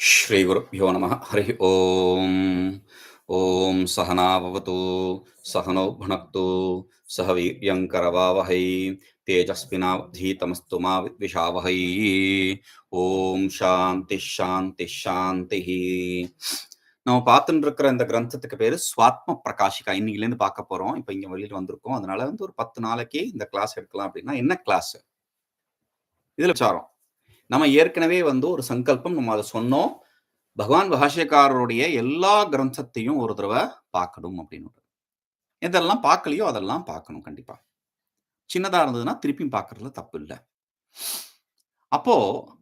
ஸ்ரீகுருப்போ நம. ஹரி ஓம். ஓம் சகனாபவத்து சகனோ புனக்து சக வீரியங்கரவாவகை தேஜஸ்வினாவதீதமஸ்து மா வித்விஷாவகை ஓம் சாந்தி சாந்தி ஷாந்தி நம்ம பார்த்துட்டு இருக்கிற இந்த கிரந்தத்துக்கு பேர் சுவாத்ம பிரகாஷிகா. இன்னைக்குலேருந்து பார்க்க போகிறோம் இப்போ இங்கே வெளியில் வந்திருக்கோம். அதனால வந்து ஒரு பத்து நாளைக்கு இந்த கிளாஸ் எடுக்கலாம் அப்படின்னா என்ன கிளாஸ் இதில் விசாரம். நம்ம ஏற்கனவே வந்து ஒரு சங்கல்பம் நம்ம அதை சொன்னோம். பகவான் பாஷ்யக்காரருடைய எல்லா கிரந்தத்தையும் ஒரு தடவை பார்க்கணும் அப்படின்னு. எதெல்லாம் பார்க்கலையோ அதெல்லாம் பார்க்கணும் கண்டிப்பா. சின்னதா இருந்ததுன்னா திருப்பியும் பார்க்கறதுல தப்பு இல்லை. அப்போ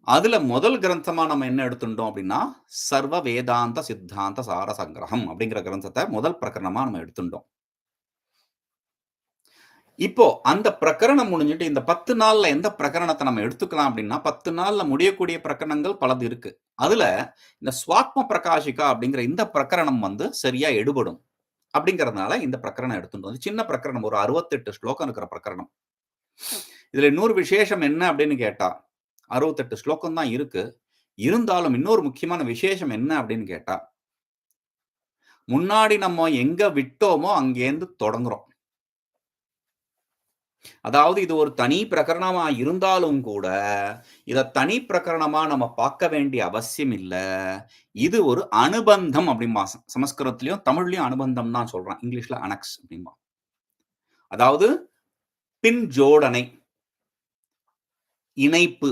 அதுல முதல் கிரந்தமா நம்ம என்ன எடுத்துட்டோம் அப்படின்னா சர்வ வேதாந்த சித்தாந்த சார சங்கிரகம் அப்படிங்கிற கிரந்தத்தை முதல் பிரகரணமா நம்ம எடுத்துட்டோம். இப்போ அந்த பிரகரணம் முடிஞ்சுட்டு இந்த பத்து நாள்ல எந்த பிரகரணத்தை நம்ம எடுத்துக்கலாம் அப்படின்னா பத்து நாள்ல முடியக்கூடிய பிரகரணங்கள் பலது இருக்கு. அதுல இந்த சுவாத்ம பிரகாஷிகா அப்படிங்கிற இந்த பிரகரணம் வந்து சரியா எடுபடும் அப்படிங்கறதுனால இந்த பிரகரணம் எடுத்துட்டு வந்து சின்ன பிரகரணம் ஒரு அறுபத்தெட்டு ஸ்லோகம் இருக்கிற பிரகரணம். இதுல இன்னொரு விசேஷம் என்ன அப்படின்னு கேட்டா அறுபத்தெட்டு ஸ்லோகம் தான் இருக்கு. இருந்தாலும் இன்னொரு முக்கியமான விசேஷம் என்ன அப்படின்னு கேட்டா முன்னாடி நம்ம எங்க விட்டோமோ அங்கேருந்து தொடங்குறோம். அதாவது இது ஒரு தனி பிரகரணமா இருந்தாலும் கூட இத தனி பிரகரணமா நம்ம பார்க்க வேண்டிய அவசியம் இல்ல. இது ஒரு அனுபந்தம் அப்படிம்பா. சமஸ்கிருதத்திலயும் தமிழ்லயும் அனுபந்தம் தான் சொல்றான். இங்கிலீஷ்ல அனக்ஸ் அப்படிம்பா. அதாவது பின் ஜோடனை இணைப்பு.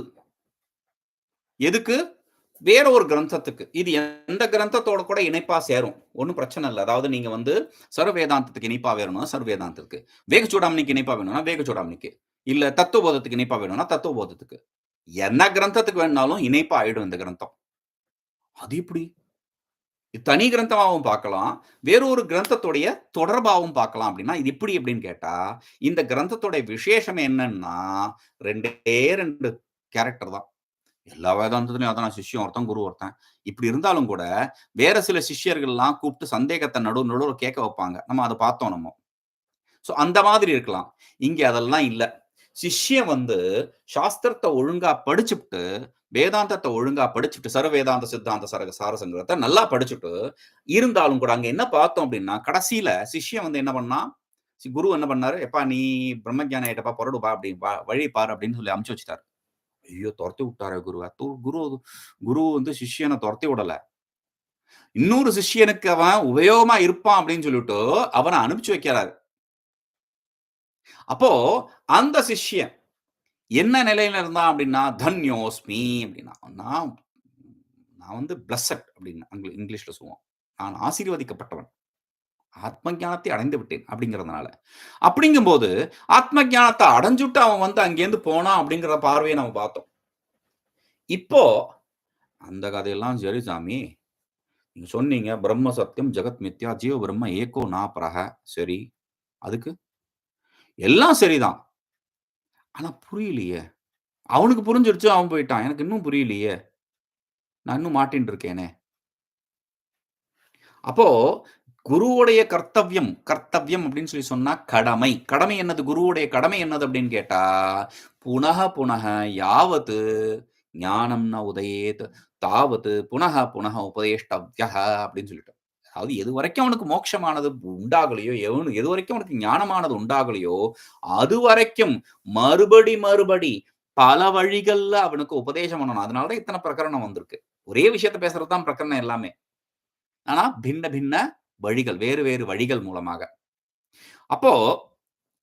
எதுக்கு? வேற ஒரு கிரந்தத்துக்கு. இது எந்த கிரந்தத்தோட கூட இணைப்பா சேரும்? ஒன்றும் பிரச்சனை இல்லை. அதாவது நீங்க வந்து சர்வேதாந்தத்துக்கு இணைப்பா வேணும்னா சர்வேதாந்தத்துக்கு வேக சூடாமணிக்கு இணைப்பா வேணும்னா வேக சூடாமணிக்கு இல்ல தத்துவபோதத்துக்கு இணைப்பா வேணும்னா தத்துவபோதத்துக்கு. என்ன கிரந்தத்துக்கு வேணாலும் இணைப்பா ஆயிடும் இந்த கிரந்தம். அது எப்படி? தனி கிரந்தமாகவும் பார்க்கலாம். வேறொரு கிரந்தத்துடைய தொடர்பாகவும் பார்க்கலாம் அப்படின்னா இது எப்படி அப்படின்னு கேட்டா இந்த கிரந்தத்துடைய விசேஷம் என்னன்னா ரெண்டே ரெண்டு கேரக்டர் தான். எல்லா வேதாந்தத்திலையும் அதான் சிஷ்யம் ஒருத்தன் குரு ஒருத்தன். இப்படி இருந்தாலும் கூட வேற சில சிஷ்யர்கள்லாம் கூப்பிட்டு சந்தேகத்தை நடு நடுவில் கேட்க வைப்பாங்க. நம்ம அதை பார்த்தோம் நம்ம. ஸோ அந்த மாதிரி இருக்கலாம். இங்க அதெல்லாம் இல்லை. சிஷ்யம் வந்து சாஸ்திரத்தை ஒழுங்கா படிச்சுட்டு வேதாந்தத்தை ஒழுங்கா படிச்சுட்டு சர்வ வேதாந்த சித்தாந்த சரக சாரசங்கிறத நல்லா படிச்சுட்டு இருந்தாலும் கூட அங்க என்ன பார்த்தோம் அப்படின்னா கடைசியில சிஷ்யம் வந்து என்ன பண்ணா குரு என்ன பண்ணாரு? எப்பா நீ பிரம்மஜான ஏட்டப்பா பொருடுப்பா அப்படி வழி பாரு அப்படின்னு சொல்லி அமுச்சு வச்சுட்டாரு. ஐயோ! துரத்தி விட்டாரு குரு. குரு குரு வந்து சிஷியனை துரத்தி விடல. இன்னொரு சிஷியனுக்கு அவன் உபயோகமா இருப்பான் அப்படின்னு சொல்லிட்டு அவனை அனுப்பிச்சு வைக்கிறாரு. அப்போ அந்த சிஷ்யன் என்ன நிலையில இருந்தான் அப்படின்னா தன்யோஸ்மி அப்படின்னா. நான் நான் வந்து பிளஸட் அப்படின்னு இங்கிலீஷ்ல சொல்லுவோம். நான் ஆசீர்வதிக்கப்பட்டவன். ஆத்ம ஜானத்தை அடைந்து விட்டேன் அப்படிங்கிறதுனால. அப்படிங்கும்போது ஆத்ம ஜானத்தை அடைஞ்சுட்டு அவன் வந்து அங்கேருந்து போனான் அப்படிங்கிற பார்வையை நம்ம பார்த்தோம். இப்போ அந்த கதையெல்லாம் சரி சாமி. நீங்க சொன்னீங்க பிரம்ம சத்தியம் ஜெகத் மித்யா ஜீவ பிரம்ம ஏகோ நா பிரக சரி. அதுக்கு? எல்லாம் சரிதான். ஆனா புரியலையே. அவனுக்கு புரிஞ்சிருச்சு அவன் போயிட்டான். எனக்கு இன்னும் புரியலையே. நான் இன்னும் மாட்டின் இருக்கேனே அப்போ குருவுடைய கர்த்தவியம் கர்த்தவியம் அப்படின்னு சொல்லி சொன்னா கடமை. கடமை என்னது? குருவுடைய கடமை என்னது அப்படின்னு கேட்டா புனக புனக யாவத்து ஞானம்னா உதயேத் தாவது புனக புனக உபதேஷ்டவ்யா அப்படின்னு சொல்லிட்டு. அதாவது எது வரைக்கும் அவனுக்கு மோட்சமானது உண்டாகலையோ எவனு எது வரைக்கும் அவனுக்கு ஞானமானது உண்டாகலையோ அது வரைக்கும் மறுபடி மறுபடி பல வழிகள்ல அவனுக்கு உபதேசம் பண்ணணும். அதனாலதான் இத்தனை பிரகரணம் வந்திருக்கு. ஒரே விஷயத்த பேசுறதுதான் பிரகரணம் எல்லாமே. ஆனா பின்ன பின்ன வழிகள் வேறு வேறு வழிகள் மூலமாக. அப்போ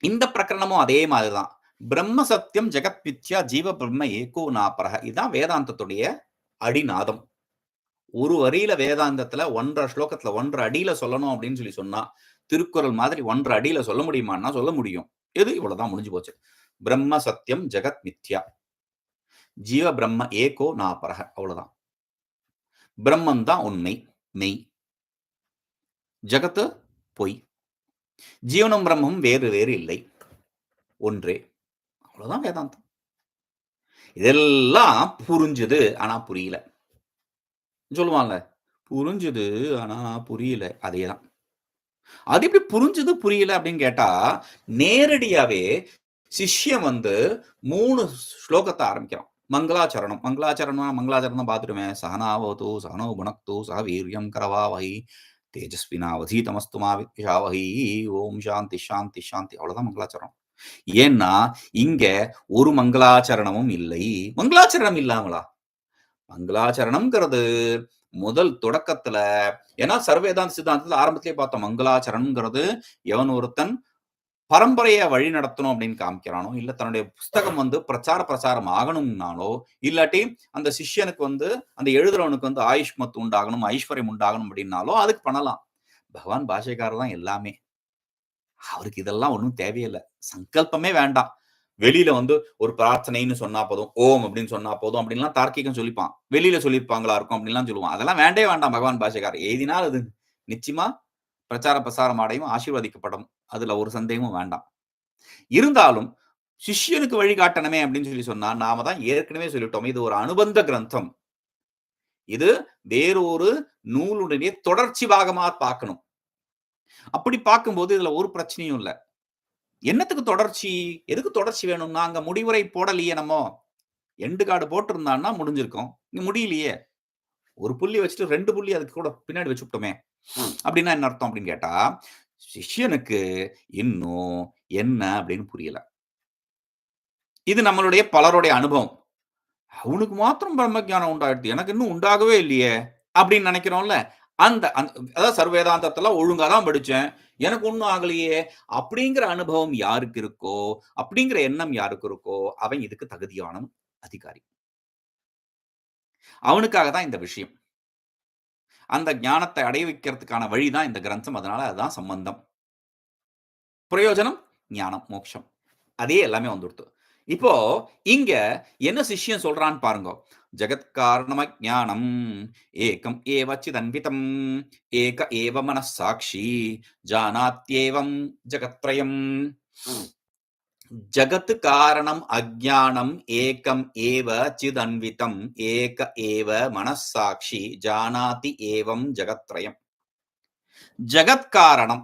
இந்த பிரகரணமும் அதே மாதிரிதான். பிரம்ம சத்தியம் ஜெகத் வித்யா ஜீவ பிரம்ம ஏகோ நாபரக இதுதான் வேதாந்தத்துடைய அடிநாதம். ஒரு வரியில வேதாந்தத்துல ஒன்றரை ஸ்லோகத்துல ஒன்றரை அடியில சொல்லணும் அப்படின்னு சொல்லி சொன்னா திருக்குறள் மாதிரி ஒன்றரை அடியில சொல்ல முடியுமான்னா சொல்ல முடியும். எது? இவ்வளவுதான் முடிஞ்சு போச்சு. பிரம்ம சத்தியம் ஜெகத் மித்யா. ஜீவ பிரம்ம ஏகோ நாபரக அவ்வளவுதான். பிரம்மன் தான் உண்மை மெய். ஜகத்து பொய். ஜீவனம் பிரம்மம் வேறு வேறு இல்லை. ஒன்றே. அவ்வளவுதான் வேதாந்தம். இதெல்லாம் புரிஞ்சுது ஆனா புரியல. சொல்லுவாங்க புரிஞ்சுது ஆனா புரியல. அதேதான். அது எப்படி புரிஞ்சுது புரியல அப்படின்னு கேட்டா நேரடியாவே சிஷ்யம் வந்து மூணு ஸ்லோகத்தை ஆரம்பிக்கிறான். மங்களாச்சரணம். மங்களாச்சரணம் மங்களாச்சரணம் பார்த்துருவேன். சகனாவது சகனோ புனக்து சக வீரியம் கரவா வை மா வித்யாவகை ஓம் சாந்தி சாந்தி சாந்தி. அவ்வளவுதான் மங்களாச்சரணம் ஏன்னா இங்க ஒரு மங்களாச்சரணமும் இல்லை. மங்களாச்சரணம் இல்லாமலா? மங்களாச்சரணம்ங்கிறது முதல் தொடக்கத்துல ஏன்னா சர்வேதாந்த சித்தாந்தத்துல ஆரம்பத்திலே பார்த்தோம். மங்களாச்சரணம்ங்கிறது எவன் ஒருத்தன் பரம்பரையை வழி நடத்தணும் அப்படின்னு காமிக்கிறானோ இல்ல தன்னுடைய புஸ்தகம் வந்து பிரச்சார பிரச்சாரம் ஆகணும்னாலோ இல்லாட்டி அந்த சிஷ்யனுக்கு வந்து அந்த எழுதுறவனுக்கு வந்து ஆயுஷ்மத் உண்டாகணும் ஐஸ்வர்யம் உண்டாகணும் அப்படின்னாலோ அதுக்கு பண்ணலாம். பகவான் பாஷைக்காரர் தான் எல்லாமே. அவருக்கு இதெல்லாம் ஒன்றும் தேவையில்லை. சங்கல்பமே வேண்டாம். வெளியில வந்து ஒரு பிரார்த்தனைன்னு சொன்னா போதும் ஓம் அப்படின்னு சொன்னா போதும் அப்படின்லாம் தார்க்கிகம் சொல்லிப்பான். வெளியில சொல்லியிருப்பாங்களா இருக்கும் அப்படின்லாம் சொல்லுவான். அதெல்லாம் வேண்டே வேண்டாம் பகவான் பாஷைக்காரர் எழுதினால் அது நிச்சயமா பிரச்சார பிரசாரம் அடையும் ஆசீர்வதிக்கப்படும். அதுல ஒரு சந்தேகமும் வேண்டாம். இருந்தாலும் சிஷ்யனுக்கு வழிகாட்டணுமே அப்படின்னு சொல்லி சொன்னா நாம தான் ஏற்கனவே சொல்லிட்டோம் இது ஒரு அனுபந்த கிரந்தம். இது வேறொரு நூலுடைய தொடர்ச்சி பாகமா பார்க்கணும். அப்படி பார்க்கும்போது இதுல ஒரு பிரச்சனையும் இல்லை. என்னத்துக்கு தொடர்ச்சி? எதுக்கு தொடர்ச்சி வேணும்னா அங்க முடிவுரை போடலையே நம்ம. எண்டு கார்டு போட்டிருந்தான்னா முடிஞ்சிருக்கும். இங்க முடியலையே. ஒரு புள்ளி வச்சுட்டு ரெண்டு புள்ளி அதுக்கு கூட பின்னாடி வச்சுட்டோமே அப்படின்னா என்ன அர்த்தம் அப்படின்னு கேட்டா சிஷ்யனுக்கு இன்னும் என்ன? அப்படின்னு புரியல. இது நம்மளுடைய பலருடைய அனுபவம். அவனுக்கு மாத்திரம் பிரம்ம ஜானம் உண்டாயிடுது எனக்கு இன்னும் உண்டாகவே இல்லையே அப்படின்னு நினைக்கிறோம்ல. அந்த அதாவது சர்வேதாந்தத்தில் ஒழுங்கா தான் படிச்சேன். எனக்கு ஒன்றும் ஆகலையே அப்படிங்கிற அனுபவம் யாருக்கு இருக்கோ அப்படிங்கிற எண்ணம் யாருக்கு இருக்கோ அவன் இதுக்கு தகுதியான அதிகாரி. அவனுக்காக தான் இந்த விஷயம். அந்த ஞானத்தை அடைய வைக்கிறதுக்கான வழிதான் இந்த கிரந்தம். அதனால அதுதான் சம்பந்தம். பிரயோஜனம் ஞானம் மோட்சம் அதே எல்லாமே வந்துடுத்து. இப்போ இங்க என்ன சிஷ்யம் சொல்றான்னு பாருங்க. ஜகத்காரணமஜானம் ஏகம் ஏவ சிதன்விதம் ஏக ஏவ மனசாட்சி ஜானாத்யேவம் ஜகத்ரயம். ஜகத் காரணம் அஜானம் ஏகம் ஏவ சிதன்விதம் ஏக ஏவ மனசாட்சி ஜானாதி ஏவம் ஜகத்ரயம். ஜகத் காரணம்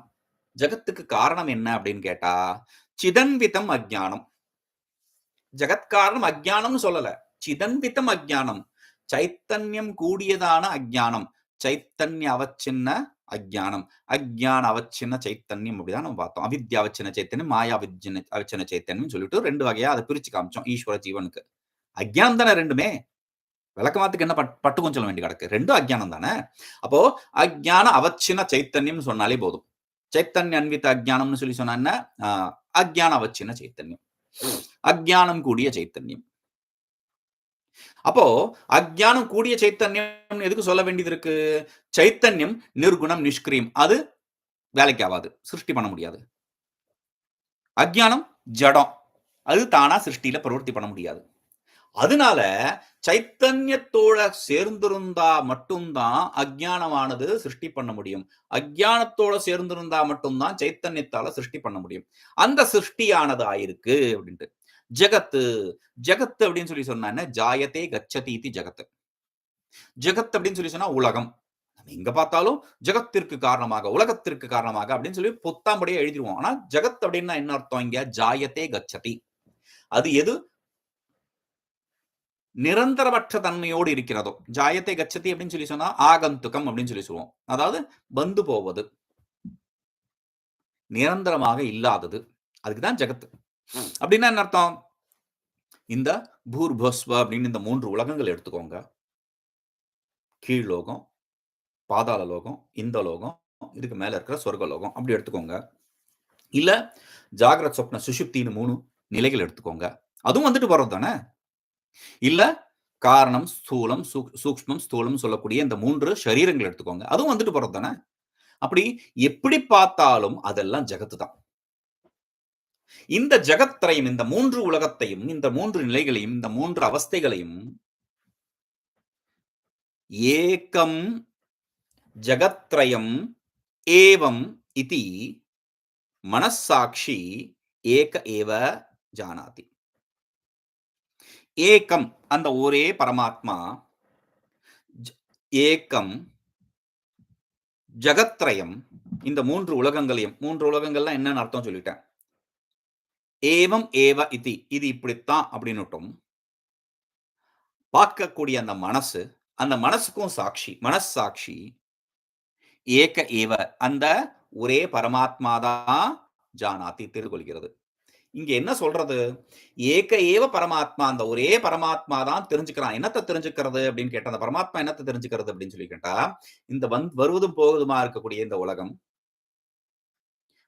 ஜகத்துக்கு காரணம் என்ன அப்படின்னு கேட்டா சிதன்விதம் அஜானம் ஜகத்காரணம் அஜானம்னு சொல்லல சிதன்விதம் அஜானம் சைத்தன்யம் கூடியதான அஜானம் சைத்தன்ய அவச்சின்ன அஜானம் அஜான அவச்சின்ன சைத்தன்யம் அப்படிதான் நம்ம பார்த்தோம். அவித்யா அவச்சின்ன சைத்தன்யம் மாயா விஜ்ஜின அவச்சின்ன சைத்தன்யம் சொல்லிட்டு ரெண்டு வகையா அதை பிரிச்சு காமிச்சோம் ஈஸ்வர ஜீவனுக்கு. அஜ்ஞானம் தானே ரெண்டுமே? விளக்கமாத்துக்கு என்ன பட்டு சொல்ல வேண்டி கிடக்கு. ரெண்டும் அஜ்ஞானம் தானே? அப்போ அஜ்ஞான அவச்சின சைத்தன்யம் சொன்னாலே போதும். சைத்தன்ய அன்வித்த அஜ்ஞானம்னு சொல்லி சொன்னா என்ன? அஜ்ஞான அவச்சின சைத்தன்யம். அஜ்ஞானம் கூடிய சைத்தன்யம். அப்போ அஜ்ஞானம் கூடிய சைத்தன்யம் எதுக்கு சொல்ல வேண்டியது இருக்கு? சைத்தன்யம் நிர்குணம் நிஷ்கிரியம் அது வேலைக்கு ஆகாது சிருஷ்டி பண்ண முடியாது. அஜ்ஞானம் ஜடம். அது தானா சிருஷ்டியில பிரவர்த்தி பண்ண முடியாது. அதனால சைத்தன்யத்தோட சேர்ந்திருந்தா மட்டும்தான் அஜ்ஞானமானது சிருஷ்டி பண்ண முடியும். அஜ்ஞானத்தோட சேர்ந்திருந்தா மட்டும்தான் சைத்தன்யத்தால சிருஷ்டி பண்ண முடியும். அந்த சிருஷ்டியானது ஆயிருக்கு அப்படின்ட்டு. ஜெகத்து ஜெகத் அப்படின்னு சொல்லி சொன்னா ஜாயத்தே கச்சதி ஜெகத்து. ஜெகத் அப்படின்னு சொல்லி சொன்னா உலகம். எங்க பார்த்தாலும் ஜெகத்திற்கு காரணமாக உலகத்திற்கு காரணமாக அப்படின்னு சொல்லி பொத்தாம்படியே எழுதிடுவோம் ஆனா ஜெகத் அப்படின்னா என்ன அர்த்தம் இங்க? ஜாயத்தே கச்சதி. அது எது? நிரந்தரமற்ற தன்மையோடு இருக்கிறதோ. ஜாயத்தை கச்சதி அப்படின்னு சொல்லி சொன்னா ஆகந்துக்கம் அப்படின்னு சொல்லி சொல்லுவோம். அதாவது வந்து போவது. நிரந்தரமாக இல்லாதது. அதுக்குதான் ஜெகத்து. அப்படின்னா என்ன அர்த்தம்? இந்த பூர்பஸ்வ அப்படின்னு இந்த மூன்று உலகங்கள் எடுத்துக்கோங்க. கீழ் லோகம் பாதாள லோகம் இந்த லோகம் இதுக்கு மேல இருக்கிற சொர்க்க லோகம் அப்படி எடுத்துக்கோங்க. இல்ல ஜாகிரத் சொப்ன சுஷுப்தின்னு மூணு நிலைகள் எடுத்துக்கோங்க. அதுவும் வந்துட்டு வர்றது தானே? இல்ல காரணம் ஸ்தூலம் சூக்மம் ஸ்தூலம் சொல்லக்கூடிய இந்த மூன்று சரீரங்கள் எடுத்துக்கோங்க. அதுவும் வந்துட்டு போறது தானே? அப்படி எப்படி பார்த்தாலும் அதெல்லாம் ஜகத்து தான் இந்த ஜகத்திரையும் இந்த மூன்று உலகத்தையும் இந்த மூன்று நிலைகளையும் இந்த மூன்று அவஸ்தைகளையும் ஏகம் ஜகத்ரயம் ஏவம் இதி மனசாட்சி ஏக ஏவ ஜானாதி. ஏக்கம் அந்த ஒரே பரமாத்மா ஏக்கம் ஜகத்ரயம் இந்த மூன்று உலகங்களையும் மூன்று உலகங்கள்லாம் என்னன்னு அர்த்தம் சொல்லிட்டேன். ஏவம் ஏவ இதி. இது இப்படித்தான் அப்படின்னுட்டும் பார்க்கக்கூடிய அந்த மனசு அந்த மனசுக்கும் சாட்சி மனசாட்சி ஏக ஏவ அந்த ஒரே பரமாத்மா தான் ஜானாதி தெரிந்து கொள்கிறது இங்க என்ன சொல்றது? ஏக ஏவ பரமாத்மா அந்த ஒரே பரமாத்மா தான் தெரிஞ்சுக்கிறான். என்னத்தை தெரிஞ்சுக்கிறது அப்படின்னு கேட்டா அந்த பரமாத்மா என்னத்தை தெரிஞ்சுக்கிறது அப்படின்னு சொல்லி கேட்டா இந்த வந் வருவதும் போவதுமா இருக்கக்கூடிய இந்த உலகம்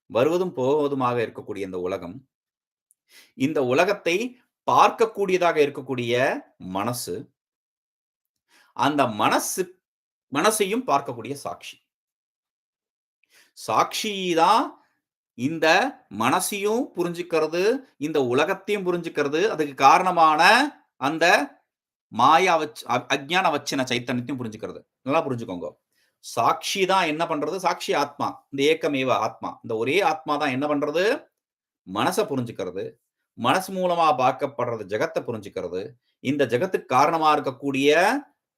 வருவதும் போவதுமாக இருக்கக்கூடிய இந்த உலகம் இந்த உலகத்தை பார்க்கக்கூடியதாக இருக்கக்கூடிய மனசு அந்த மனசு மனசையும் பார்க்கக்கூடிய சாட்சி. சாட்சி தான் இந்த மனசையும் புரிஞ்சுக்கிறது இந்த உலகத்தையும் புரிஞ்சுக்கிறது. அதுக்கு காரணமான அந்த மாயா வச்ச அஜ்ஞான வச்சின சைத்தன்யத்தையும் புரிஞ்சுக்கிறது. நல்லா புரிஞ்சுக்கோங்க. சாட்சி தான் என்ன பண்றது? சாட்சி ஆத்மா. இந்த ஏக்கமேவ ஆத்மா. இந்த ஒரே ஆத்மா தான் என்ன பண்றது? மனசை புரிஞ்சுக்கிறது மனசு மூலமா பார்க்கப்படுறது ஜெகத்தை புரிஞ்சுக்கிறது இந்த ஜெகத்துக்கு காரணமா இருக்கக்கூடிய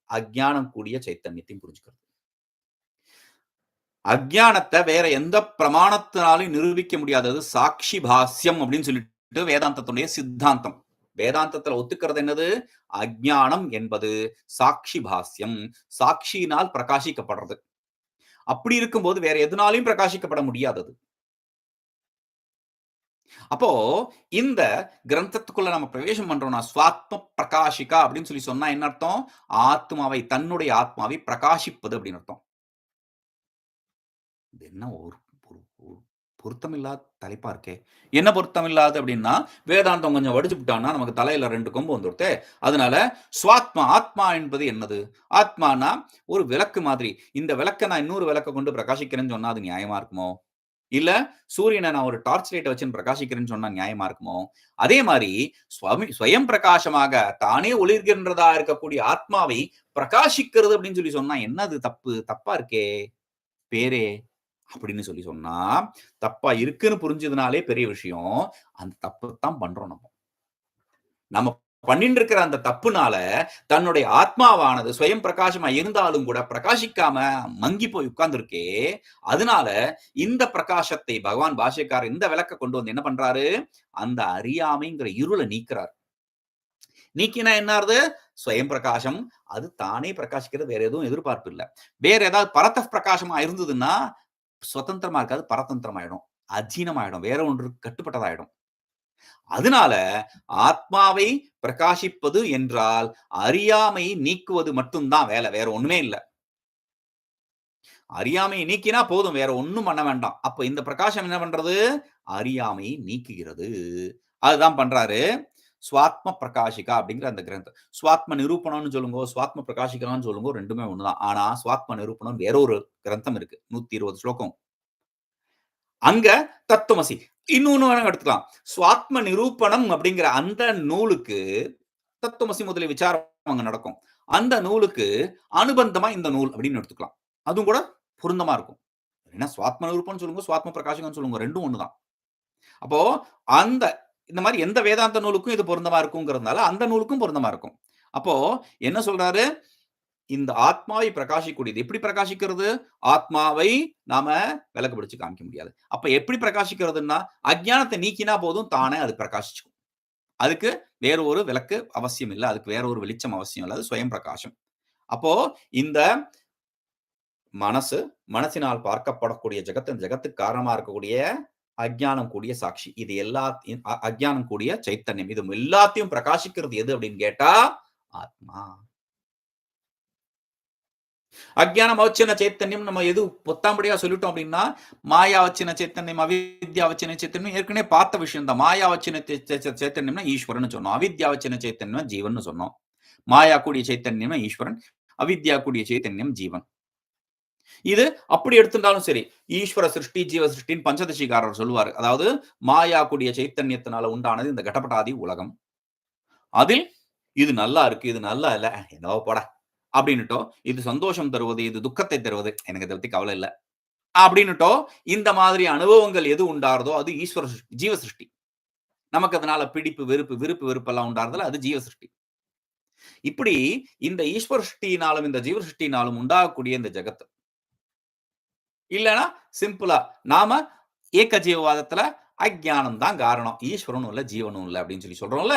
அஜ்ஞானம் கூடிய சைத்தன்யத்தையும் புரிஞ்சுக்கிறது. அஜ்ஞானத்தை வேற எந்த பிரமாணத்தினாலும் நிரூபிக்க முடியாதது சாட்சி பாஸ்யம் அப்படின்னு சொல்லிட்டு வேதாந்தத்துடைய சித்தாந்தம். வேதாந்தத்துல ஒத்துக்கிறது என்னது? அஜ்ஞானம் என்பது சாட்சி பாஸ்யம் சாட்சியினால் பிரகாசிக்கப்படுறது. அப்படி இருக்கும்போது வேற எதுனாலையும் பிரகாசிக்கப்பட முடியாதது. அப்போ இந்த கிரந்தத்துக்குள்ள நம்ம பிரவேசம் பண்றோம்னா சுவாத்ம பிரகாஷிகா அப்படின்னு சொல்லி சொன்னா என்ன அர்த்தம்? ஆத்மாவை தன்னுடைய ஆத்மாவை பிரகாசிப்பது அப்படின்னு அர்த்தம். இது என்ன ஒரு பொருத்தமில்லாத தலைப்பா இருக்கே. என்ன பொருத்தமில்லாது அப்படின்னா வேதாந்தம் கொஞ்சம் வடிச்சு விட்டான்னா நமக்கு தலையில ரெண்டு கொம்பு வந்துடுத்தே அதனால சுவாத்மா ஆத்மா என்பது என்னது? ஆத்மானா ஒரு விளக்கு மாதிரி. இந்த விளக்க நான் இன்னொரு விளக்கை கொண்டு பிரகாசிக்கிறேன்னு சொன்னா அது நியாயமா இருக்குமோ? இல்ல சூரியனை நான் ஒரு டார்ச் லைட்டை வச்சு பிரகாசிக்கிறேன்னு சொன்னா நியாயமா இருக்குமோ? அதே மாதிரி சுவாமி ஸ்வயம் பிரகாசமாக தானே ஒளிர்கின்றதா இருக்கக்கூடிய ஆத்மாவை பிரகாசிக்கிறது அப்படின்னு சொல்லி சொன்னா என்னது தப்பு? தப்பா இருக்கே. பேரே. அப்படின்னு சொல்லி சொன்னா தப்பா இருக்குன்னு புரிஞ்சதுனாலே பெரிய விஷயம் அந்த தப்பு தான் பண்றோம் நம்ம. நம்ம பண்ணிட்டு இருக்கிற அந்த தப்புனால தன்னுடைய ஆத்மாவானது சுயம் பிரகாசமா இருந்தாலும் கூட பிரகாசிக்காம மங்கி போய் உட்கார்ந்துருக்கே அதனால இந்த பிரகாசத்தை பகவான் பாஷைக்காரர் இந்த விளக்க கொண்டு வந்து என்ன பண்றாரு? அந்த அறியாமைங்கிற இருளை நீக்கிறார். நீக்கினா என்ன சுயம் பிரகாசம். அது தானே பிரகாசிக்கிறது வேற எதுவும் எதிர்பார்ப்பு இல்லை. வேற ஏதாவது பரத்த பிரகாசமா இருந்ததுன்னா சுதந்திரமா இருக்காது பரதந்திரமாயிடும் அஜீனமாயிடும் வேற ஒன்று கட்டுப்பட்டதாயிடும். அதனால ஆத்மாவை பிரகாசிப்பது என்றால் அறியாமை நீக்குவது மட்டும்தான் வேலை வேற ஒண்ணுமே இல்லை. அறியாமையை நீக்கினா போதும் வேற ஒண்ணும் பண்ண வேண்டாம். அப்ப இந்த பிரகாசம் என்ன பண்றது? அறியாமையை நீக்குகிறது. அதுதான் பண்றாரு சுவாத்ம பிரகாஷிகா அப்படிங்கிற அந்த கிரந்தம். சுவாத்ம நிரூபணம்னு சொல்லுங்க சுவாத்ம பிரகாஷிகான்னு சொல்லுங்க ரெண்டுமே ஒண்ணுதான். ஆனா சுவாத்ம நிரூபணம் வேற ஒரு கிரந்தம் இருக்கு. நூத்தி இருபது ஸ்லோகம். அங்க தத்துவமசி இன்னொன்னு எடுத்துக்கலாம். சுவாத்ம நிரூபணம் அப்படிங்கிற அந்த நூலுக்கு தத்துவமசி முதலிய விசாரம் அங்க நடக்கும். அந்த நூலுக்கு அனுபந்தமா இந்த நூல் அப்படின்னு எடுத்துக்கலாம். அதுவும் கூட பொருந்தமா இருக்கும். ஏன்னா சுவாத்ம நிரூபம்னு சொல்லுங்க சுவாத்ம பிரகாசகம்னு சொல்லுங்க ரெண்டும் ஒண்ணுதான். அப்போ அந்த இந்த மாதிரி எந்த வேதாந்த நூலுக்கும் இது பொருந்தமா இருக்குங்கிறதுனால அந்த நூலுக்கும் பொருந்தமா இருக்கும். அப்போ என்ன சொல்றாரு? இந்த ஆத்மாவை பிரகாசிக்கூடியது எப்படி பிரகாசிக்கிறது? ஆத்மாவை நாம விளக்கு பிடிச்சு காமிக்க முடியாது. அப்ப எப்படி பிரகாசிக்கிறதுன்னா அஜ்ஞானத்தை நீக்கினா போதும் தானே அது பிரகாசிச்சுக்கும். அதுக்கு வேற ஒரு விளக்கு அவசியம் இல்லை. அதுக்கு வேற ஒரு வெளிச்சம் அவசியம் இல்லை. அது சுயம் பிரகாசம். அப்போ இந்த மனசு மனசினால் பார்க்கப்படக்கூடிய ஜெகத்து இந்த ஜெகத்துக்கு காரணமா இருக்கக்கூடிய அஜ்ஞானம் கூடிய சாட்சி. இது எல்லா அஜ்ஞானம் கூடிய சைத்தன்யம். இது எல்லாத்தையும் பிரகாசிக்கிறது எது அப்படின்னு கேட்டா ஆத்மா. அஜ்ஞானம் அவச்சின சைத்தன்யம் நம்ம எது பொத்தாம்படியா சொல்லிட்டோம் அப்படின்னா மாயா வச்சின சைத்தன்யம் அவித்யா வச்சின சைத்தன்யம் ஏற்கனவே பார்த்த விஷயம் தான். மாயா வச்சின சைத்தன்யம்னா ஈஸ்வரன் சொன்னோம். அவித்யா வச்சின சைத்தன்யம் ஜீவன் சொன்னோம். மாயா கூடிய சைத்தன்யம்னா ஈஸ்வரன். அவித்யா கூடிய சைத்தன்யம் ஜீவன். இது அப்படி எடுத்துட்டாலும் சரி ஈஸ்வர சிருஷ்டி ஜீவ சிருஷ்டின்னு பஞ்சதசிகாரர் சொல்லுவார். அதாவது மாயா கூடிய சைத்தன்யத்தினால உண்டானது இந்த கடப்பட்டாதி உலகம். அதில் இது நல்லா இருக்கு இது நல்லா இல்ல. என்னவோ போட. அப்படின்னுட்டோ இது சந்தோஷம் தருவது இது துக்கத்தை தருவது எனக்கு இதை பத்தி கவலை இல்லை. அப்படின்னுட்டோ இந்த மாதிரி அனுபவங்கள் எது உண்டாருதோ அது ஈஸ்வர ஜீவ சிருஷ்டி. நமக்கு அதனால பிடிப்பு வெறுப்பு விருப்பு வெறுப்பெல்லாம் உண்டாருதுல அது ஜீவ சிருஷ்டி. இப்படி இந்த ஈஸ்வர சிருஷ்டினாலும் இந்த ஜீவ சிருஷ்டினாலும் உண்டாகக்கூடிய இந்த ஜெகத்து. இல்லைன்னா சிம்பிளா நாம ஏக்க ஜீவவாதத்துல அஜானம் தான் காரணம் ஈஸ்வரனும் இல்லை ஜீவனும் இல்லை அப்படின்னு சொல்லி சொல்றோம்ல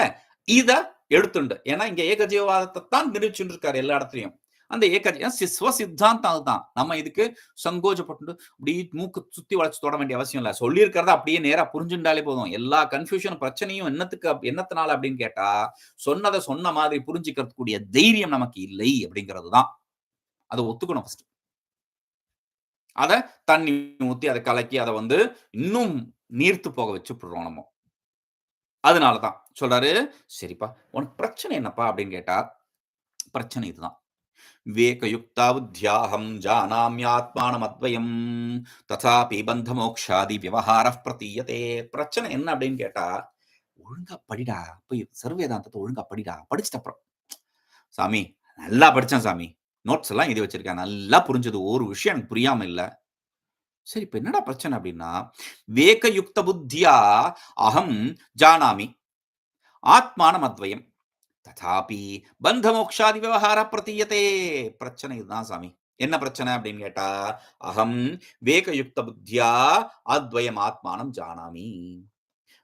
இத எடுத்துண்டு. ஏன்னா இங்க ஏகஜீவவாதத்தை தான் நிரூபிச்சுட்டு இருக்காரு எல்லா இடத்துலயும். அந்த ஏக சிஸ்வ சித்தாந்தம் அதுதான். நம்ம இதுக்கு சங்கோஜப்பட்டு அப்படி மூக்கு சுத்தி வளைச்சு தொட வேண்டிய அவசியம் இல்லை. சொல்லியிருக்கிறத அப்படியே நேரா புரிஞ்சுட்டாலே போதும். எல்லா கன்ஃபியூஷன் பிரச்சனையும் என்னத்துக்கு என்னத்தினால அப்படின்னு கேட்டா சொன்னதை சொன்ன மாதிரி புரிஞ்சுக்கிறதுக்கூடிய தைரியம் நமக்கு இல்லை அப்படிங்கிறது தான் அதை ஒத்துக்கணும் ஃபர்ஸ்ட் அதை தண்ணி ஊத்தி அதை கலக்கி அதை வந்து இன்னும் நீர்த்து போக வச்சு விடுறோம் நம்ம. அதனால தான். சொல்றாரு சரிப்பா உனக்கு பிரச்சனை என்னப்பா? அப்படின்னு கேட்டா பிரச்சனை இதுதான். விவேகயுக்தா புத்தியாஹம் ஜானாமியாத்மானம் அத்வயம் ததாபி பந்த மோக்ஷாதி விவகார பிரதீயதே. பிரச்சனை என்ன அப்படின்னு கேட்டா ஒழுங்கா படிடா போய் சர்வேதாந்தத்தை ஒழுங்கா படிடா படிச்சிட்ட அப்புறம். சாமி நல்லா படிச்சேன் சாமி. நோட்ஸ் எல்லாம் எழுதி வச்சிருக்கேன். நல்லா புரிஞ்சது. ஒரு விஷயம் எனக்கு புரியாம இல்லை. சரி இப்ப என்னடா பிரச்சனை அப்படின்னா வேகயுக்த புத்தியா அகம் ஜானாமி ஆத்மானம் அத்வயம் ததாபி பந்த மோக்ஷாதி விவகார பிரதீயத்தே பிரச்சனை இதுதான் சாமி. என்ன பிரச்சனை அப்படின்னு கேட்டா அகம் வேகயுக்த புத்தியா அத்வயம் ஆத்மானம் ஜானாமி.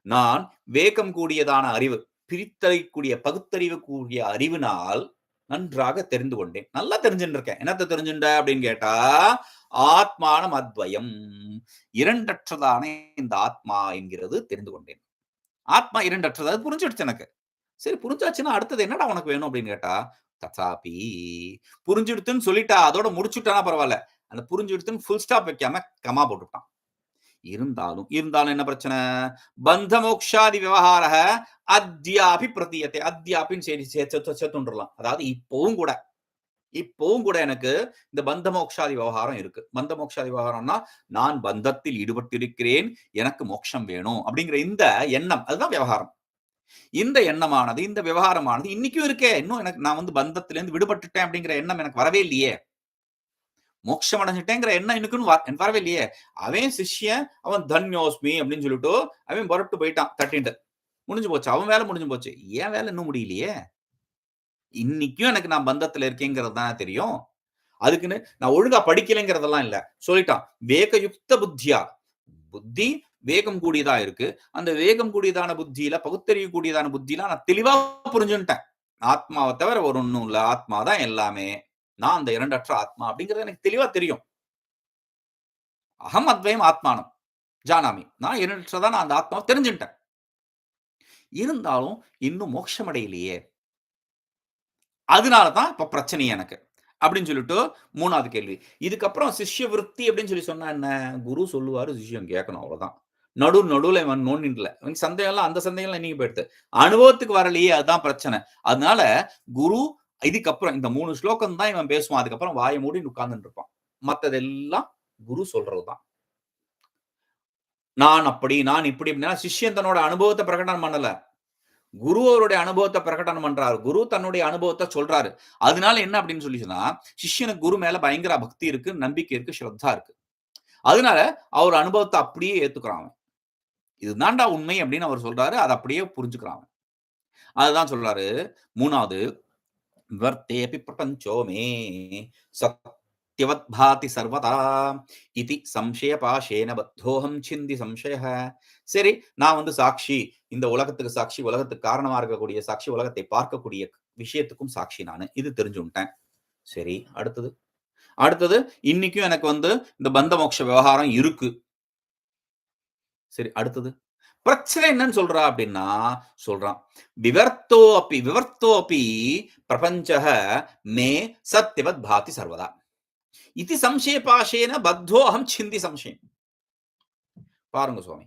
நான் வேகம் கூடியதான அறிவு பிரித்தறிக்கூடிய பகுத்தறிவு கூடிய அறிவினால் நன்றாக தெரிந்து கொண்டேன். நல்லா தெரிஞ்சுட்டு இருக்கேன் என்னத்த தெரிஞ்சுட்ட அப்படின்னு கேட்டா ஆத்மானம் அத்வயம். இரண்டற்றதான இந்த ஆத்மா என்கிறது தெரிந்து கொண்டேன். ஆத்மா இரண்டற்றது. அது புரிஞ்சிடுச்சு எனக்கு. சரி புரிஞ்சாச்சுன்னா அடுத்தது என்னடா உனக்கு வேணும் அப்படின்னு கேட்டா தசாபி புரிஞ்சுடுத்துன்னு சொல்லிட்டா அதோட முடிச்சுட்டானா பரவாயில்ல. அந்த புரிஞ்சுடுத்துன்னு ஃபுல் ஸ்டாப் வைக்காம கமா போட்டுட்டான். இருந்தாலும் இருந்தாலும் என்ன பிரச்சனை? பந்த மோக்ஷாதி விவகார அத்தியாபி பிரதீயத்தை அத்தியாபின்னு சரி சேர்த்து சேர்த்துன்றலாம் அதாவது இப்பவும் கூட இப்பவும் கூட எனக்கு இந்த பந்த மோக்ஷாதி விவகாரம் இருக்கு. பந்த மோக்ஷாதி விவகாரம்னா நான் பந்தத்தில் ஈடுபட்டிருக்கிறேன் எனக்கு மோட்சம் வேணும் அப்படிங்கிற இந்த எண்ணம். அதுதான் விவகாரம். இந்த எண்ணமானது இந்த விவகாரமானது இன்னைக்கும் இருக்கே. இன்னும் எனக்கு நான் வந்து பந்தத்திலேருந்து விடுபட்டுட்டேன் அப்படிங்கிற எண்ணம் எனக்கு வரவே இல்லையே. மோட்சம் அடைஞ்சிட்டேங்கிற எண்ணம் இன்னைக்குன்னு வர- எனக்கு வரவே இல்லையே. அவன் சிஷ்யன் அவன் தன்யோஸ்மி அப்படின்னு சொல்லிட்டு அவன் புறப்பட்டு போயிட்டான் தட்டின்ட்டு. முடிஞ்சு போச்சு. அவன் வேலை முடிஞ்சு போச்சு. ஏன் வேலை இன்னும் முடியலையே. இன்னைக்கும் எனக்கு நான் பந்தத்துல இருக்கேங்கிறது தானே தெரியும். அதுக்குன்னு நான் ஒழுங்கா படிக்கலைங்கிறதெல்லாம் இல்ல. சொல்லிட்டான். வேகயுக்த புத்தியா? புத்தி வேகம் கூடியதா இருக்கு. அந்த வேகம் கூடியதான புத்தியில பகுத்தறிவு கூடியதான புத்தியில நான் தெளிவா புரிஞ்சுட்டேன் ஆத்மாவை தவிர ஒரு ஒண்ணும் இல்ல. ஆத்மா தான் எல்லாமே. நான் அந்த இரண்டற்ற ஆத்மா அப்படிங்கிறது எனக்கு தெளிவா தெரியும். அகம் அத்வயம் ஆத்மானம். ஜானாமி. நான் இரண்டற்றதான் நான் அந்த ஆத்மாவை தெரிஞ்சுட்டேன் இருந்தாலும் இன்னும் மோட்சம் அதனால அதனாலதான் இப்ப பிரச்சனை எனக்கு. அப்படின்னு சொல்லிட்டு மூணாவது கேள்வி. இதுக்கப்புறம் சிஷ்ய விருத்தி அப்படின்னு சொல்லி சொன்னா என்ன? குரு சொல்லுவாரு சிஷ்யம் கேட்கணும் அவ்வளவுதான். நடு நடுவுல இவன் நோண்டின்ல இவன் சந்தேகம் எல்லாம் அந்த சந்தேகம் எல்லாம் நீங்க போயிடுது? அனுபவத்துக்கு வரலையே அதுதான் பிரச்சனை. அதனால குரு இதுக்கப்புறம் இந்த மூணு ஸ்லோகம் தான் இவன் பேசுவான். அதுக்கப்புறம் வாயை மூடி உட்கார்ந்துட்டு இருப்பான். மற்றதெல்லாம் குரு சொல்றதுதான். நான் அப்படி நான் இப்படி அப்படின்னா சிஷ்யன் தன்னோட அனுபவத்தை பிரகடனம் பண்ணல. குரு அவருடைய அனுபவத்தை பிரகடனம் பண்றாரு. குரு தன்னுடைய அனுபவத்தை சொல்றாரு. அதனால என்ன அப்படின்னு சொல்லி சொன்னா சிஷ்யனுக்கு குரு மேல பயங்கர பக்தி இருக்கு நம்பிக்கை இருக்கு ஸ்ரத்தா இருக்கு. அதனால அவர் அனுபவத்தை அப்படியே ஏத்துக்கிறான் இதுதான்டா உண்மை அப்படின்னு அவர் சொல்றாரு. அதை அப்படியே புரிஞ்சுக்கிறான் அதுதான் சொல்றாரு. மூணாவது வர்த்தேபி பிரபஞ்சோ மே சத்யவத் பாதி சர்வதா இது சம்சய பாஷேன பத்தோகம் சிந்தி சம்சய சரி நான் வந்து சாட்சி இந்த உலகத்துக்கு சாட்சி உலகத்துக்கு காரணமா இருக்கக்கூடிய சாட்சி உலகத்தை பார்க்கக்கூடிய விஷயத்துக்கும் சாட்சி நான் இது தெரிஞ்சுட்டேன் சரி அடுத்தது. அடுத்தது இன்னைக்கும் எனக்கு வந்து இந்த பந்த மோட்ச விவகாரம் இருக்கு சரி அடுத்தது. பிரச்சனை என்னன்னு சொல்றா அப்படின்னா சொல்றான் விவர்த்தோ அப்பி விவர்த்தோ அப்பி பிரபஞ்ச மே சத்தியவத் பாதி சர்வதா இது சம்சய பாஷேன பத்தோ அகம் சிந்தி சம்சயம் பாருங்க சுவாமி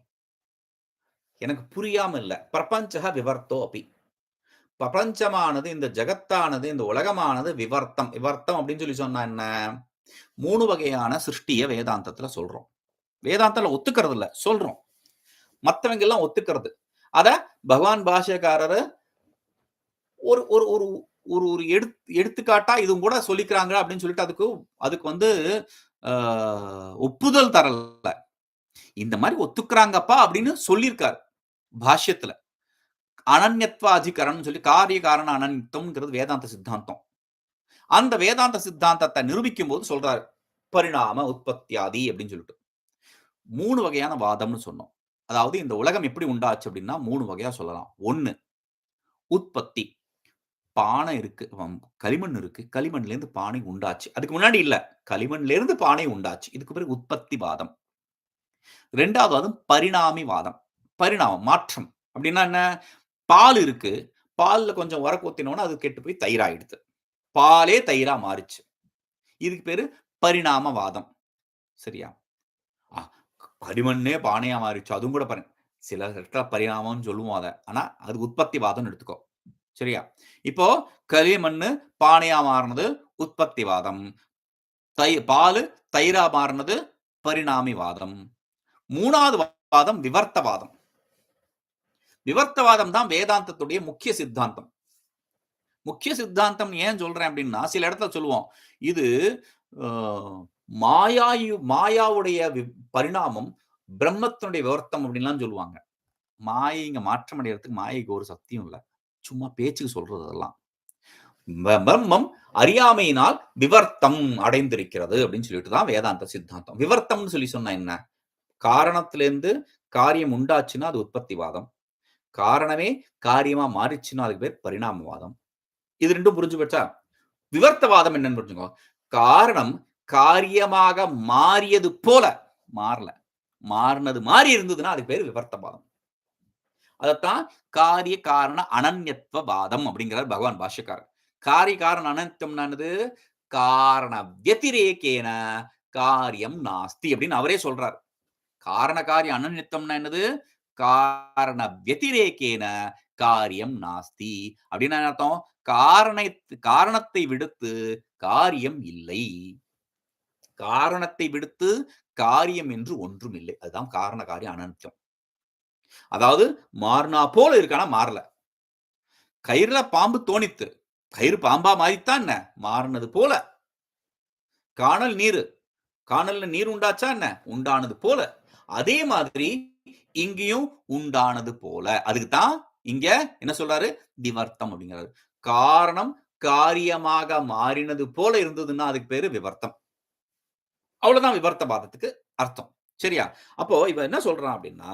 எனக்கு புரியாம இல்ல பிரபஞ்ச விவர்த்தோ அப்பி பிரபஞ்சமானது இந்த ஜகத்தானது இந்த உலகமானது விவர்த்தம் விவர்த்தம் அப்படின்னு சொல்லி சொன்னா என்ன? மூணு வகையான சிருஷ்டிய வேதாந்தத்துல சொல்றோம். வேதாந்தத்துல ஒத்துக்கிறது இல்ல சொல்றோம். மத்தவங்க எல்லாம் ஒத்துக்கிறது. அத பகவான் பாஷக்காரரு ஒரு ஒரு ஒரு ஒரு ஒரு எடுத்து எடுத்துக்காட்டா இதுவும் கூட சொல்லிக்கிறாங்க அப்படின்னு சொல்லிட்டு அதுக்கு அதுக்கு வந்து ஒப்புதல் தரல. இந்த மாதிரி ஒத்துக்கிறாங்கப்பா அப்படின்னு சொல்லியிருக்காரு பாஷ்யத்துல. அனன்யத்வ அதிகரணம் சொல்லி காரிய காரண அனன்யத்துவம்ங்கிறது வேதாந்த சித்தாந்தம். அந்த வேதாந்த சித்தாந்தத்தை நிரூபிக்கும் போது சொல்றாரு பரிணாம உற்பத்தியாதி அப்படின்னு சொல்லிட்டு. மூணு வகையான வாதம்னு சொன்னோம். அதாவது இந்த உலகம் எப்படி உண்டாச்சு அப்படின்னா மூணு வகையா சொல்லலாம். ஒன்னு உற்பத்தி. பானை இருக்கு. களிமண் இருக்கு. களிமண்ல இருந்து பானை உண்டாச்சு. அதுக்கு முன்னாடி இல்ல. களிமண்ல இருந்து பானை உண்டாச்சு. இதுக்கு பிறகு உற்பத்தி வாதம். ரெண்டாவது வாதம் பரிணாமி வாதம். பரிணாமம் மாற்றம். அப்படின்னா என்ன? பால் இருக்கு. பால்ல கொஞ்சம் உர கொத்தினோன்னா அது கெட்டு போய் தயிராயிடுது. பாலே தயிரா மாறிச்சு. இதுக்கு பேரு பரிணாமவாதம் சரியா? களிமண்ணே பானையா மாறிச்சு. அதுவும் கூட பாருங்க. சில இடத்துல பரிணாமம்னு சொல்லுவோம் அதை. ஆனா அது உற்பத்தி வாதம்னு எடுத்துக்கோ. சரியா? இப்போ களிமண்ணு பானையா மாறினது உற்பத்தி வாதம் தை பால் தயிரா மாறினது பரிணாமி வாதம் மூணாவது வாதம் விவர்த்தவாதம். விவர்த்தவாதம் தான் வேதாந்தத்துடைய முக்கிய சித்தாந்தம். முக்கிய சித்தாந்தம் ஏன் சொல்றேன் அப்படின்னா சில இடத்துல சொல்லுவோம் இது மாயாயு மாயாவுடைய பரிணாமம் பிரம்மத்தினுடைய விவர்த்தம் அப்படின்லாம் சொல்லுவாங்க. மாயை இங்க மாற்றம் அடைகிறதுக்கு மாயைக்கு ஒரு சக்தியும் இல்லை. சும்மா பேச்சுக்கு சொல்றது அதெல்லாம். பிரம்மம் அறியாமையினால் விவர்த்தம் அடைந்திருக்கிறது அப்படின்னு சொல்லிட்டு தான் வேதாந்த சித்தாந்தம். விவர்த்தம்னு சொல்லி சொன்னா என்ன? காரணத்திலேருந்து காரியம் உண்டாச்சுன்னா அது உற்பத்திவாதம். காரணமே காரியமா மாறிச்சுன்னா அதுக்கு பேர் பரிணாமவாதம். இது ரெண்டும் புரிஞ்சு போச்சா? விவர்த்தவாதம் என்னன்னு புரிஞ்சுக்கோ. காரணம் காரியமாக மாறியது போல மாறல. மாறினது மாறி இருந்ததுன்னா அதுக்கு பேர் விவர்த்தவாதம். அதைத்தான் காரிய காரண அனன்யத்துவ வாதம் அப்படிங்கிறார் பகவான் பாஷ்யக்காரர். காரிய காரண அனந்தம்னானது காரண வத்திரேக்கேன காரியம் நாஸ்தி அப்படின்னு அவரே சொல்றார். காரண காரிய அனன்யத்தம்னா என்னது? காரண வத்திரேக்கேன காரியம் நாஸ்தி அப்படின்னு அர்த்தம்? காரண காரணத்தை விடுத்து காரியம் இல்லை. காரணத்தை விடுத்து காரியம் என்று ஒன்றும் இல்லை. அதுதான் காரண காரிய அனந்தம் அதாவது மாறினா போல இருக்கானா மாறல. கயிறுல பாம்பு தோணித்து கயிறு பாம்பா மாறித்தான் என்ன? மாறினது போல. காணல் நீர் காணல்ல நீர் உண்டாச்சா என்ன? உண்டானது போல. அதே மாதிரி இங்கேயும் உண்டானது போல. அதுக்கு தான் இங்க என்ன சொல்றாரு? திவர்த்தம் அப்படிங்கிறாரு. காரணம் காரியமாக மாறினது போல இருந்ததுன்னா அதுக்கு பேரு விவர்த்தம். அவ்வளவுதான் விவர்த்த பாதத்துக்கு அர்த்தம். சரியா? அப்போ இவ என்ன சொல்றான் அப்படின்னா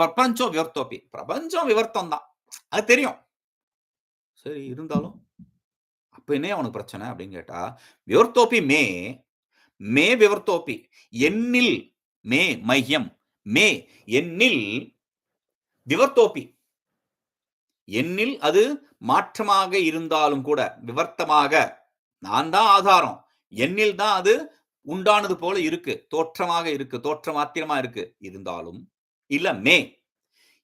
பிரபஞ்சம் விவர்த்தோப்பி பிரபஞ்சம் விவர்த்தம் தான் அது தெரியும். சரி இருந்தாலும் அப்ப என்ன அவனுக்கு பிரச்சனை அப்படின்னு கேட்டா விவர்த்தோப்பி மே மே விவர்த்தோப்பி எண்ணில் மே மையம் மே எண்ணில் விவர்த்தோப்பி. எண்ணில் அது மாற்றமாக இருந்தாலும் கூட விவர்த்தமாக. நான் தான் ஆதாரம். எண்ணில் தான் அது உண்டானது போல இருக்கு தோற்றமாக இருக்கு தோற்ற மாத்திரமா இருக்கு. இருந்தாலும் இல்ல மே.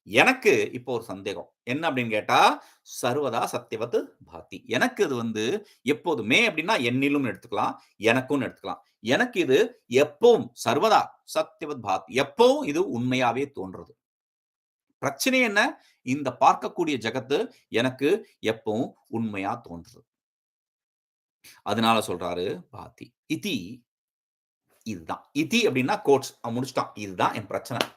எனக்கு இப்போ ஒரு சந்தேகம். என்ன அப்படின்னு கேட்டா சர்வதா சத்தியவத்து பாத்தி. எனக்கு இது வந்து எப்போதுமே அப்படின்னா என்னிலும் எடுத்துக்கலாம் எனக்கும் எடுத்துக்கலாம். எனக்கு இது எப்பவும் சர்வதா சத்தியவத் பாத்தி. எப்பவும் இது உண்மையாவே தோன்றது பிரச்சனை என்ன? இந்த பார்க்கக்கூடிய ஜகத்து எனக்கு எப்பவும் உண்மையா தோன்றுது. அதனால சொல்றாரு பாத்தி. இதி. இதுதான். இதி அப்படின்னா கோட்ஸ் முடிச்சுட்டான். இதுதான் என் பிரச்சனை.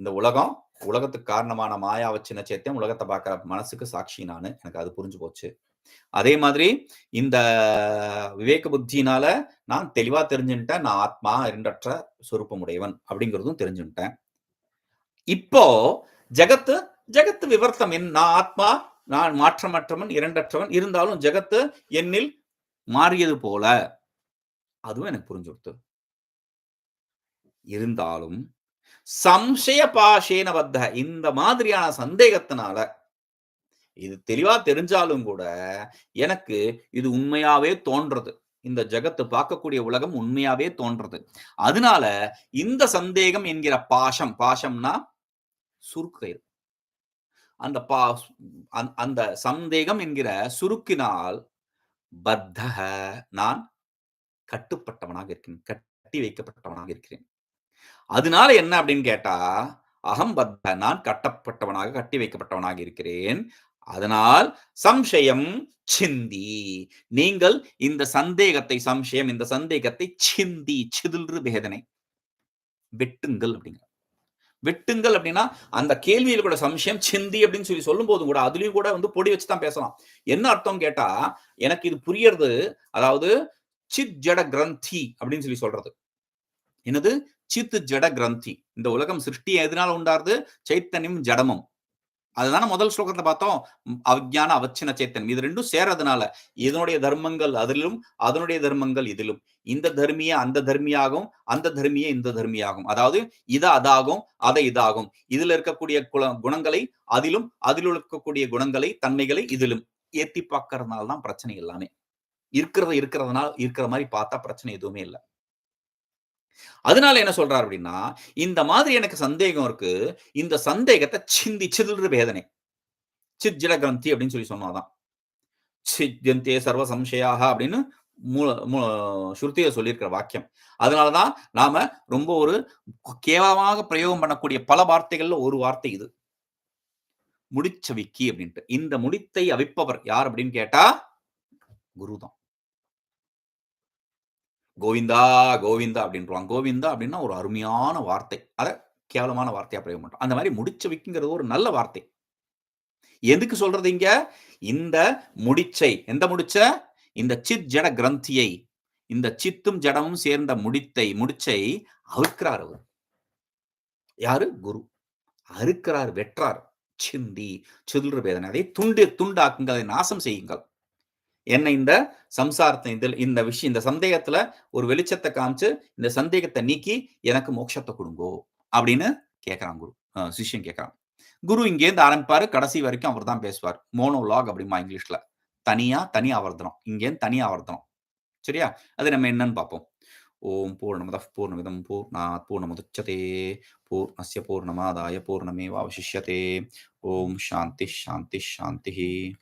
இந்த உலகம் உலகத்துக்கு காரணமான மாயாவை சின்ன சேர்த்தேன் உலகத்தை பார்க்குற மனசுக்கு சாட்சி நான். எனக்கு அது புரிஞ்சு போச்சு. அதே மாதிரி இந்த விவேக புத்தினால நான் தெளிவா தெரிஞ்சுட்டேன் நான் ஆத்மா இரண்டற்ற சொருப்பமுடையவன் அப்படிங்கிறதும் தெரிஞ்சுட்டேன் இப்போ ஜகத்து ஜகத்து விவர்த்தம் என் நான் ஆத்மா நான் மாற்றமற்றவன் இரண்டற்றவன் இருந்தாலும் ஜெகத்து என்னில் மாறியது போல. அதுவும் எனக்கு புரிஞ்சு கொடுத்து இருந்தாலும் சம்சய பாஷேன பத்த இந்த மாதிரியான சந்தேகத்தினால இது தெளிவா தெரிஞ்சாலும் கூட எனக்கு இது உண்மையாவே தோன்றது. இந்த ஜகத்து பார்க்கக்கூடிய உலகம் உண்மையாவே தோன்றது. அதனால இந்த சந்தேகம் என்கிற பாஷம் பாஷம்னா சுருக்கயிறு அந்த பா அந்த சந்தேகம் என்கிற சுருக்கினால் பத்தக நான் கட்டுப்பட்டவனாக இருக்கிறேன் கட்டி வைக்கப்பட்டவனாக இருக்கிறேன். அதனால என்ன அப்படின்னு கேட்டா அகம் பத்த நான் கட்டப்பட்டவனாக கட்டி வைக்கப்பட்டவனாக இருக்கிறேன். அதனால் சம்சயம் சிந்தி. நீங்கள் இந்த சந்தேகத்தை சம்சயம் இந்த சந்தேகத்தை சிந்தி சிதில்று வேதனை. வெட்டுங்கள் அப்படிங்கிற வெட்டுங்கள் அப்படின்னா அந்த கேள்வியில் கூட சம்சயம் சிந்தி அப்படின்னு சொல்லி சொல்லும் போதும் கூட அதுலயும் கூட வந்து பொடி வச்சுதான் பேசலாம். என்ன அர்த்தம் கேட்டா எனக்கு இது புரியறது அதாவது சித் ஜட கிரந்தி அப்படின்னு சொல்லி சொல்றது. என்னது? சித் ஜட கிரந்தி இந்த உலகம் சிருஷ்டி எதனால உண்டாருது சைத்தன்யம் ஜடமும் அதுதானே முதல் ஸ்லோகத்தை பார்த்தோம். அவ்ஞான அவச்சின சைத்தன்யம் இது ரெண்டும் சேர்றதுனால, இதனுடைய தர்மங்கள் அதிலும், அதனுடைய தர்மங்கள் இதிலும். இந்த தர்மிய அந்த தர்மியாகும், அந்த தர்மிய இந்த தர்மியாகும். அதாவது இது அதாகும், அதை இதாகும். இதுல இருக்கக்கூடிய குல குணங்களை அதிலும், அதில் இருக்கக்கூடிய குணங்களை, தன்மைகளை இதிலும் ஏத்தி பார்க்கறதுனால தான் பிரச்சனை எல்லாமே. இருக்கிறத இருக்கிறதுனால இருக்கிற மாதிரி பார்த்தா பிரச்சனை எதுவுமே இல்லை அதனால என்ன சொல்றாரு அப்படின்னா, இந்த மாதிரி எனக்கு சந்தேகம் இருக்கு. இந்த சந்தேகத்தை சிந்தி சிதறு வேதனை. சித்ஜட கிரந்தி அப்படின்னு சொல்லி சொன்னாதான் சித்யந்தே சர்வ சம்சயாக அப்படின்னு மூல மூல ஸ்ருதியில சொல்லியிருக்கிற வாக்கியம். அதனாலதான் நாம ரொம்ப ஒரு கேவலமாக பிரயோகம் பண்ணக்கூடிய பல வார்த்தைகள்ல ஒரு வார்த்தை இது. முடிச்சவிக்கி அப்படின்ட்டு. இந்த முடித்தை அவிப்பவர் யார் அப்படின்னு கேட்டா, குருதான் கோவிந்தா, கோவிந்தா அப்படின்றுவாங்க. கோவிந்தா அப்படின்னா ஒரு அருமையான வார்த்தை. அதை கேவலமான வார்த்தையா பிரயோகம் பண்றோம். அந்த மாரி முடிச்சவிக்கிங்கிறது ஒரு நல்ல வார்த்தை. எதுக்கு சொல்றது இங்க? இந்த முடிச்சை, எந்த முடிச்ச? இந்த சித் ஜட கிரந்தியை, இந்த சித்தும் ஜடமும் சேர்ந்த முடித்தை, முடிச்சை அவிர்க்கிறார் அவர். யாரு? குரு. அறுக்கிறார், வெற்றார். சிந்தி, சிதறு வேதனை. அதை துண்டு துண்டாக்குங்கள், அதை நாசம் செய்யுங்கள். என்னை இந்த சம்சாரத்தை இதில் இந்த விஷயம் இந்த சந்தேகத்துல ஒரு வெளிச்சத்தை காமிச்சு, இந்த சந்தேகத்தை நீக்கி எனக்கு மோட்சத்தை கொடுங்கோ அப்படின்னு கேட்கிறான் குரு. சிஷ்யம் சிஷ்யன் கேட்கிறான். குரு இங்கேருந்து ஆரம்பிப்பாரு. கடைசி வரைக்கும் அவர் தான் பேசுவார். மோனோலாக் அப்படிமா இங்கிலீஷ்ல. தனியா, தனி ஆவர்த்தனம். இங்கேருந்து தனி ஆவர்த்தனம். சரியா? அது நம்ம என்னன்னு பார்ப்போம். ஓம் பூர்ணமத பூர்ணமிதம் பூர்ணாத் பூர்ணமுதச்சதே பூர்ணஸ்ய பூர்ணமாதாய பூர்ணமேவாவசிஷ்யதே. ஓம் சாந்தி, சாந்தி, சாந்திஹி.